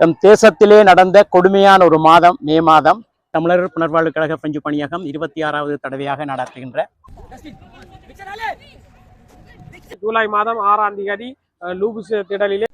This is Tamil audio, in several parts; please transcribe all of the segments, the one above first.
நம் தேசத்திலே நடந்த கொடுமையான ஒரு மாதம் மே மாதம் தமிழர் புனர்வாழ்வு கழக பஞ்சு பணியகம் இருபத்தி ஆறாவது தடவையாக நடத்துகின்ற ஜூலை மாதம் ஆறாம் தேதி Lubis திடலிலே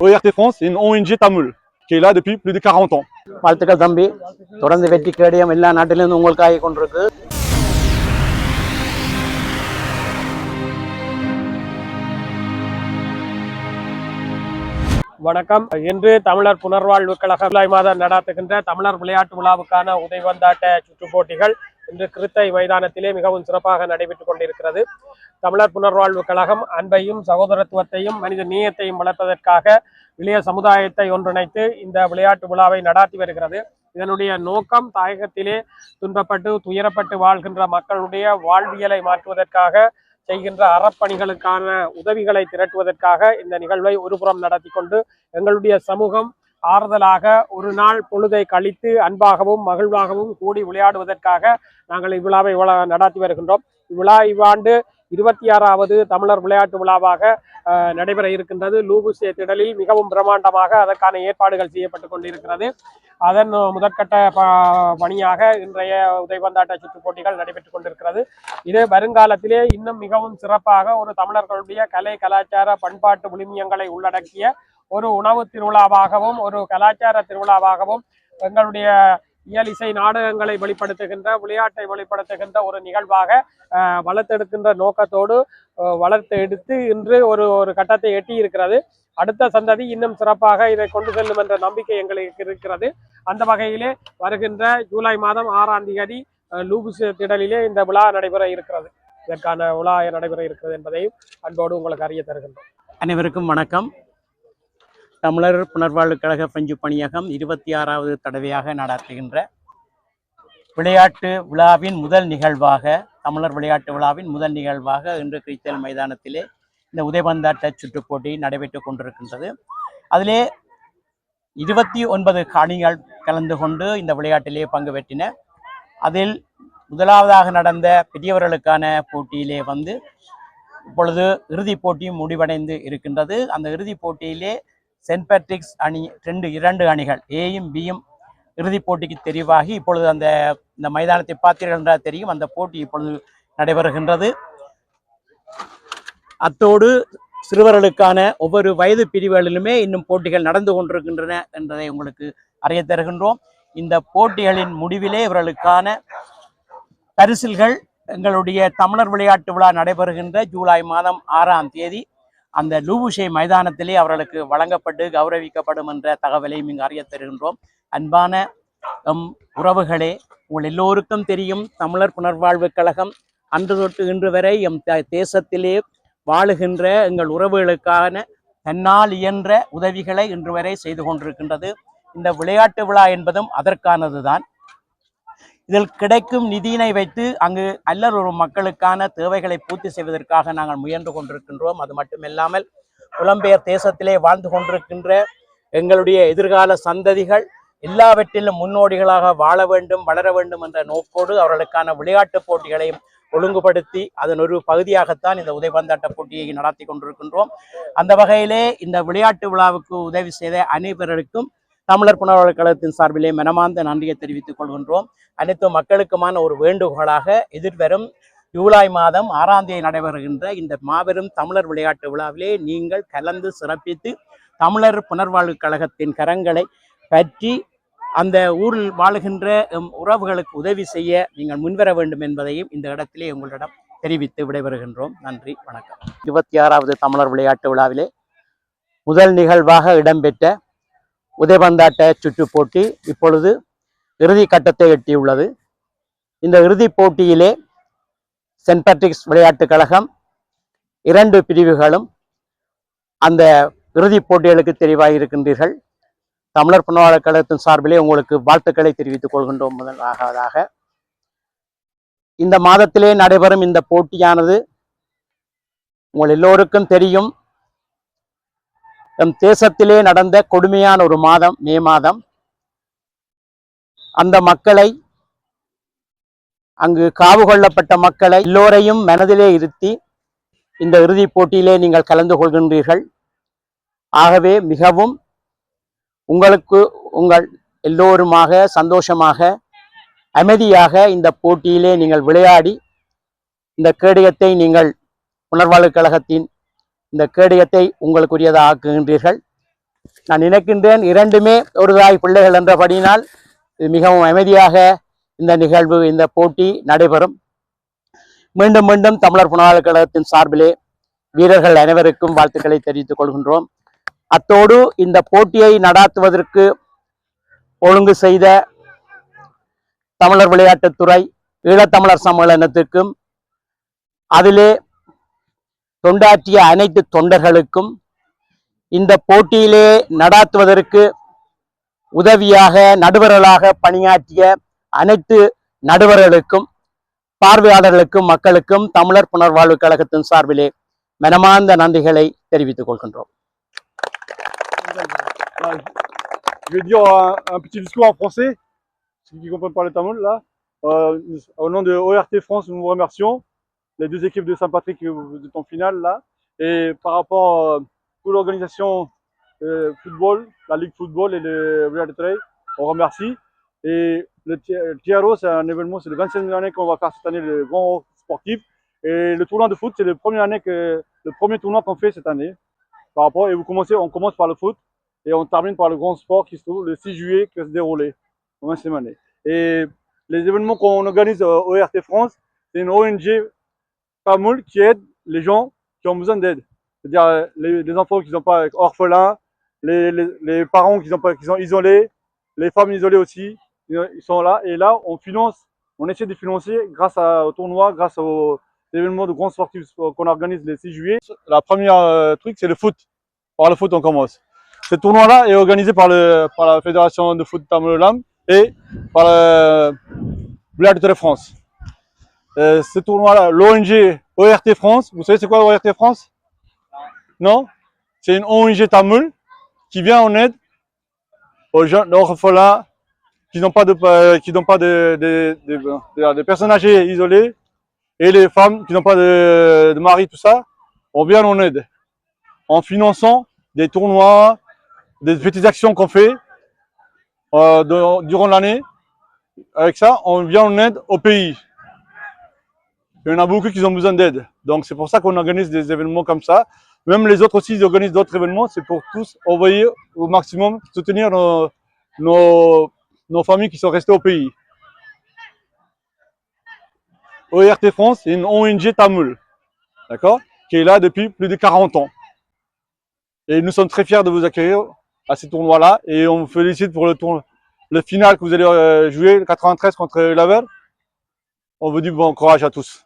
ORT France, une ONG tamoul qui est là depuis plus de 40 ans. வாழ்த்துக்கள் தம்பி தொடர்ந்து வெற்றி கேடயம் எல்லா நாட்டிலிருந்து உங்களுக்காக கொண்டிருக்கு வணக்கம். இன்று தமிழர் புனர்வாழ்வு கழக ஜூலை மாதம் நடாத்துகின்ற தமிழர் விளையாட்டு விழாவுக்கான உதைவந்தாட்ட சுற்று போட்டிகள் இன்று கிருத்தை மைதானத்திலே மிகவும் சிறப்பாக நடைபெற்றுக் கொண்டிருக்கிறது. தமிழர் புனர்வாழ்வு கழகம் அன்பையும் சகோதரத்துவத்தையும் மனித நேயத்தையும் வளர்ப்பதற்காக இளைய சமுதாயத்தை ஒன்றிணைத்து இந்த விளையாட்டு விழாவை நடாத்தி வருகிறது. இதனுடைய நோக்கம் தாயகத்திலே துன்பப்பட்டு துயரப்பட்டு வாழ்கின்ற மக்களுடைய வாழ்வியலை மாற்றுவதற்காக செய்கின்ற அறப்பணிகளுக்கான உதவிகளை திரட்டுவதற்காக இந்த நிகழ்வை ஒருபுறம் நடத்தி கொண்டு எங்களுடைய சமூகம் ஆறுதலாக ஒரு நாள் பொழுதை கழித்து அன்பாகவும் மகிழ்வாகவும் கூடி விளையாடுவதற்காக நாங்கள் இவ்விழாவை நடத்தி வருகின்றோம். இவ்விழா இவ்வாண்டு இருபத்தி ஆறாவது தமிழர் விளையாட்டு விழாவாக நடைபெற இருக்கின்றது. லூபுசே திடலில் மிகவும் பிரம்மாண்டமாக அதற்கான ஏற்பாடுகள் செய்யப்பட்டு கொண்டிருக்கிறது. அதன் முதற்கட்ட ப- பணியாக இன்றைய உதைபந்தாட்ட சுற்றுப் போட்டிகள் நடைபெற்றுக் கொண்டிருக்கிறது. இது வருங்காலத்திலே இன்னும் மிகவும் சிறப்பாக ஒரு தமிழர்களுடைய கலை கலாச்சார பண்பாட்டு விழுமியங்களை உள்ளடக்கிய ஒரு உணவு திருவிழாவாகவும் ஒரு கலாச்சார திருவிழாவாகவும் எங்களுடைய இயல் இசை நாடகங்களை வெளிப்படுத்துகின்ற விளையாட்டை வெளிப்படுத்துகின்ற ஒரு நிகழ்வாக வளர்த்தெடுக்கின்ற நோக்கத்தோடு வளர்த்தெடுத்து வளர்த்து எடுத்து இன்று ஒரு ஒரு கட்டத்தை எட்டி இருக்கிறது அடுத்த சந்ததி இன்னும் சிறப்பாக இதை கொண்டு செல்லும் என்ற நம்பிக்கை எங்களுக்கு இருக்கிறது. அந்த வகையிலே வருகின்ற ஜூலை மாதம் ஆறாம் தேதி அஹ், லூபுஸ் திடலிலே இந்த விழா நடைபெற இருக்கிறது. இதற்கான விழா நடைபெற இருக்கிறது என்பதையும் அன்போடு உங்களுக்கு அறிய தருகின்றோம். அனைவருக்கும் வணக்கம். தமிழர் புனர்வாழ்வு கழக பஞ்சு பணியகம் இருபத்தி ஆறாவது தடவையாக நடத்துகின்ற விளையாட்டு விழாவின் முதல் நிகழ்வாக தமிழர் விளையாட்டு விழாவின் முதல் நிகழ்வாக இன்று கிறித்தல் மைதானத்திலே இந்த உதயபந்தாட்ட சுற்றுப் போட்டி நடைபெற்றுக் கொண்டிருக்கின்றது. அதிலே இருபத்தி ஒன்பது காணிகள் கலந்து கொண்டு இந்த விளையாட்டிலே பங்கு பெற்றின. அதில் முதலாவதாக நடந்த பெரியவர்களுக்கான போட்டியிலே வந்து இப்பொழுது இறுதிப் போட்டி முடிவடைந்து இருக்கின்றது. அந்த இறுதிப் போட்டியிலே சென்ட் பேட்ரிக்ஸ் அணி ரெண்டு இரண்டு அணிகள் ஏயும் பியும் இறுதிப் போட்டிக்கு தெரிவாகி இப்பொழுது அந்த இந்த மைதானத்தை பார்த்தீர்கள் என்றால் தெரியும். அந்த போட்டி இப்பொழுது நடைபெறுகின்றது. அத்தோடு சிறுவர்களுக்கான ஒவ்வொரு வயது பிரிவுகளிலுமே இன்னும் போட்டிகள் நடந்து கொண்டிருக்கின்றன என்பதை உங்களுக்கு அறிய தருகின்றோம். இந்த போட்டிகளின் முடிவிலே இவர்களுக்கான பரிசில்கள் எங்களுடைய தமிழர் விளையாட்டு விழா நடைபெறுகின்ற ஜூலை மாதம் ஆறாம் தேதி. அந்த லூபுஷே மைதானத்திலே அவர்களுக்கு வழங்கப்பட்டு கௌரவிக்கப்படும் என்ற தகவலையும் இங்கு அறிய தருகின்றோம். அன்பான எம் உறவுகளே உங்கள் எல்லோருக்கும் தெரியும் தமிழர் புனர்வாழ்வு கழகம் அன்று தொட்டு இன்று வரை எம் தேசத்திலே வாழுகின்ற எங்கள் உறவுகளுக்கான தன்னால் இயன்ற உதவிகளை இன்று வரை செய்து கொண்டிருக்கின்றது. இந்த விளையாட்டு விழா என்பதும் அதற்கானதுதான். இதில் கிடைக்கும் நிதியினை வைத்து அங்கு அல்லர் ஒரு மக்களுக்கான தேவைகளை பூர்த்தி செய்வதற்காக நாங்கள் முயன்று கொண்டிருக்கின்றோம். அது மட்டுமில்லாமல் புலம்பெயர் தேசத்திலே வாழ்ந்து கொண்டிருக்கின்ற எங்களுடைய எதிர்கால சந்ததிகள் எல்லாவற்றிலும் முன்னோடிகளாக வாழ வேண்டும் வளர வேண்டும் என்ற நோக்கோடு அவர்களுக்கான விளையாட்டுப் போட்டிகளையும் ஒழுங்குபடுத்தி அதன் ஒரு பகுதியாகத்தான் இந்த உதைபந்தாட்ட போட்டியை நடத்தி கொண்டிருக்கின்றோம். அந்த வகையிலே இந்த விளையாட்டு விழாவுக்கு உதவி செய்த அனைவருக்கும் தமிழர் புனர்வாழ்வு கழகத்தின் சார்பிலே மனமார்ந்த நன்றியை தெரிவித்துக் கொள்கின்றோம். அனைத்து மக்களுக்குமான ஒரு வேண்டுகோளாக எதிர்வரும் ஜூலை மாதம் ஆறாம் தேதி நடைபெறுகின்ற இந்த மாபெரும் தமிழர் விளையாட்டு விழாவிலே நீங்கள் கலந்து சிறப்பித்து தமிழர் புனர்வாழ்வு கழகத்தின் கரங்களை பற்றி அந்த ஊரில் வாழுகின்ற உறவுகளுக்கு உதவி செய்ய நீங்கள் முன்வர வேண்டும் என்பதையும் இந்த இடத்திலே உங்களிடம் தெரிவித்து விடைபெறுகின்றோம். நன்றி வணக்கம். இருபத்தி ஆறாவது தமிழர் விளையாட்டு விழாவிலே முதல் நிகழ்வாக இடம்பெற்ற உதயபந்தாட்ட சுற்று போட்டி இப்பொழுது இறுதி கட்டத்தை எட்டியுள்ளது. இந்த இறுதிப் போட்டியிலே சென்ட் பேட்ரிக்ஸ் விளையாட்டுக் கழகம் இரண்டு பிரிவுகளும் அந்த இறுதிப் போட்டிகளுக்கு தெரிவாக இருக்கின்றீர்கள். தமிழர் புனவாளர் கழகத்தின் சார்பிலே உங்களுக்கு வாழ்த்துக்களை தெரிவித்துக் கொள்கின்றோம் முதலாவதாக. இந்த மாதத்திலே நடைபெறும் இந்த போட்டியானது உங்கள் எல்லோருக்கும் தெரியும். நம் தேசத்திலே நடந்த கொடுமையான ஒரு மாதம் மே மாதம். அந்த மக்களை அங்கு காவு கொள்ளப்பட்ட மக்களை எல்லோரையும் மனதிலே இருத்தி இந்த இறுதிப் போட்டியிலே நீங்கள் கலந்து கொள்கின்றீர்கள். ஆகவே மிகவும் உங்களுக்கு உங்கள் எல்லோருமாக சந்தோஷமாக அமைதியாக இந்த போட்டியிலே நீங்கள் விளையாடி இந்த கேடயத்தை நீங்கள் உணர்வாளர் கழகத்தின் இந்த கேடயத்தை உங்களுக்குரியதாக ஆக்குகின்றீர்கள். நான் நினைக்கின்றேன் இரண்டுமே ஒரு தாய் பிள்ளைகள் என்றபடியினால் இது மிகவும் அமைதியாக இந்த நிகழ்வு இந்த போட்டி நடைபெறும். மீண்டும் மீண்டும் தமிழர் புனர்வாழ்வு கழகத்தின் சார்பிலே வீரர்கள் அனைவருக்கும் வாழ்த்துக்களை தெரிவித்துக் கொள்கின்றோம். அத்தோடு இந்த போட்டியை நடாத்துவதற்கு ஒழுங்கு செய்த தமிழர் விளையாட்டுத்துறை ஈழத்தமிழர் சம்மேளனத்திற்கும் அதிலே தொண்டாற்றிய அனைத்து தொண்டர்களுக்கும் இந்த போட்டியிலே நடாத்துவதற்கு உதவியாக நடுவர்களாக பணியாற்றிய அனைத்து நடுவர்களுக்கும் பார்வையாளர்களுக்கும் மக்களுக்கும் தமிழர் புனர்வாழ்வு கழகத்தின் சார்பிலே மனமார்ந்த நன்றிகளை தெரிவித்துக் கொள்கின்றோம் Je vais dire un, un petit discours en français, ceux qui comprennent pas le tamoul là. Euh, au nom de ORT France, nous vous remercions, les deux équipes de Saint-Patrick vous êtes en finale là. Et par rapport à toute l'organisation euh, football, la Ligue Football et le Real Trade, on remercie. Et le Ti- le Tiaro, c'est un événement, c'est le 25e année qu'on va faire cette année, le grand sportif. Et le tournoi de foot, c'est le premier année le premier tournoi qu'on fait cette année. Par rapport, et vous commencez, on commence par le foot et on termine par le grand sport qui se trouve le 6 juillet qui va se dérouler en 20 année. Et les événements qu'on organise au ORT France, c'est une ONG Qui aide les gens qui ont besoin d'aide. C'est-à-dire euh, les, les enfants qui sont pas orphelins, les, les, les parents qui sont, isolés, les femmes isolées aussi, ils sont là. Et là, on finance, on essaie de financer grâce à- au tournoi, grâce aux événements de grands sportifs qu'on organise le 6 juillet. La première euh, truc, c'est le foot. Par le foot, on commence. Ce tournoi-là est organisé par, la Fédération de foot Tamolam et par le Bled de France. Euh, ce tournoi-là, l'ONG ORT France, vous savez c'est quoi ORT France? Non C'est une ONG tamoul qui vient en aide aux jeunes orphelins qui n'ont pas de euh, qui n'ont pas de, personnes âgées isolées et les femmes qui n'ont pas de, mari, tout ça. On vient en aide en finançant des tournois, des petites actions qu'on fait euh, durant l'année. Avec ça, on vient en aide au pays. Il y en a beaucoup qui ont besoin d'aide. Donc c'est pour ça qu'on organise des événements comme ça. Même les autres aussi, ils organisent d'autres événements. C'est pour tous envoyer au maximum, soutenir nos, familles qui sont restées au pays. ORT France, c'est une ONG tamoul, d'accord, qui est là depuis plus de 40 ans. Et nous sommes très fiers de vous accueillir à ce tournoi-là. Et on vous félicite pour le tour, le final que vous allez euh, jouer, le 93 contre Laver. On vous dit bon courage à tous.